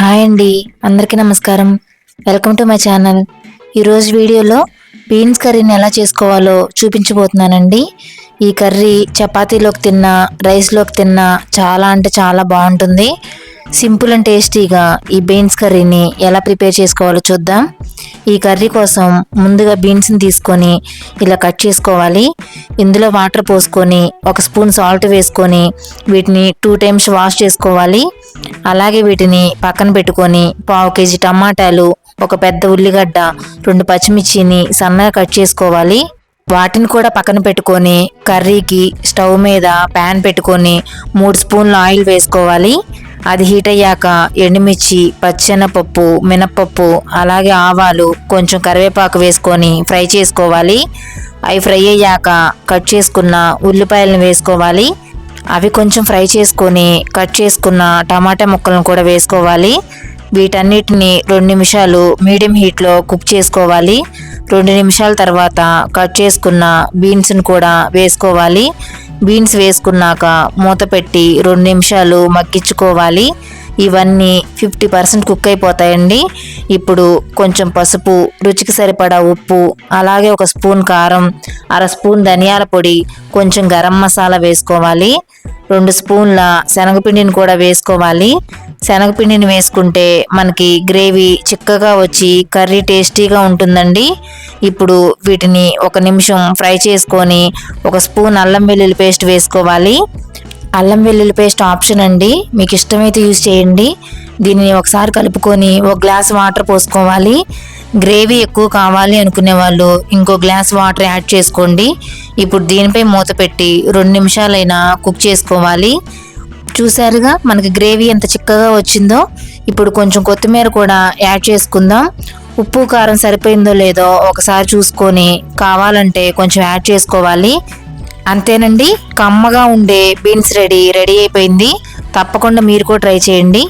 Hi అండి. అందరికీ నమస్కారం. Welcome to my channel. ఈరోజు వీడియోలో బీన్స్ కర్రీని ఎలా చేసుకోవాలో చూపించబోతున్నానండి. ఈ కర్రీ చపాతీలోకి తిన్నా రైస్లోకి తిన్నా చాలా అంటే చాలా బాగుంటుంది. సింపుల్ అండ్ టేస్టీగా ఈ బీన్స్ కర్రీని ఎలా ప్రిపేర్ చేసుకోవాలో చూద్దాం. ఈ కర్రీ కోసం ముందుగా బీన్స్ని తీసుకొని ఇలా కట్ చేసుకోవాలి. ఇందులో వాటర్ పోసుకొని ఒక స్పూన్ సాల్ట్ వేసుకొని వీటిని టూ టైమ్స్ వాష్ చేసుకోవాలి. అలాగే వీటిని పక్కన పెట్టుకొని పావు కేజీ టమాటాలు ఒక పెద్ద ఉల్లిగడ్డ రెండు పచ్చిమిర్చిని సన్నగా కట్ చేసుకోవాలి. వాటిని కూడా పక్కన పెట్టుకొని కర్రీకి స్టవ్ మీద ప్యాన్ పెట్టుకొని మూడు స్పూన్ల ఆయిల్ వేసుకోవాలి. అది హీట్ అయ్యాక ఎండుమిర్చి పచ్చెనపప్పు మినప్పప్పు అలాగే ఆవాలు కొంచెం కరివేపాకు వేసుకొని ఫ్రై చేసుకోవాలి. అవి ఫ్రై అయ్యాక కట్ చేసుకున్న ఉల్లిపాయలను వేసుకోవాలి. అవి కొంచెం ఫ్రై చేసుకొని కట్ చేసుకున్న టమాటా ముక్కలను కూడా వేసుకోవాలి. వీటన్నిటిని రెండు నిమిషాలు మీడియం హీట్లో కుక్ చేసుకోవాలి. రెండు నిమిషాల తర్వాత కట్ చేసుకున్న బీన్స్ని కూడా వేసుకోవాలి. బీన్స్ వేసుకున్నాక మూత పెట్టి రెండు నిమిషాలు మగ్గించుకోవాలి. ఇవన్నీ ఫిఫ్టీ పర్సెంట్ కుక్ అయిపోతాయండి. ఇప్పుడు కొంచెం పసుపు రుచికి సరిపడా ఉప్పు అలాగే ఒక స్పూన్ కారం అర స్పూన్ ధనియాల పొడి కొంచెం గరం మసాలా వేసుకోవాలి. రెండు స్పూన్ల శనగపిండిని కూడా వేసుకోవాలి. శనగపిండిని వేసుకుంటే మనకి గ్రేవీ చిక్కగా వచ్చి కర్రీ టేస్టీగా ఉంటుందండి. ఇప్పుడు వీటిని ఒక నిమిషం ఫ్రై చేసుకొని ఒక స్పూన్ అల్లం వెల్లుల్లి పేస్ట్ వేసుకోవాలి. అల్లం వెల్లుల్లి పేస్ట్ ఆప్షన్ అండి. మీకు ఇష్టమైతే యూజ్ చేయండి. దీనిని ఒకసారి కలుపుకొని ఒక గ్లాస్ వాటర్ పోసుకోవాలి. గ్రేవీ ఎక్కువ కావాలి అనుకునే వాళ్ళు ఇంకో గ్లాస్ వాటర్ యాడ్ చేసుకోండి. ఇప్పుడు దీనిపై మూత పెట్టి రెండు నిమిషాలైనా కుక్ చేసుకోవాలి. చూసారుగా మనకి గ్రేవీ ఎంత చిక్కగా వచ్చిందో. ఇప్పుడు కొంచెం కొత్తిమీర కూడా యాడ్ చేసుకుందాం. ఉప్పు కారం సరిపోయిందో లేదో ఒకసారి చూసుకొని కావాలంటే కొంచెం యాడ్ చేసుకోవాలి. అంతేనండి కమ్మగా ఉండే బీన్స్ రెడీ రెడీ అయిపోయింది. తప్పకుండా మీరు కూడా ట్రై చేయండి.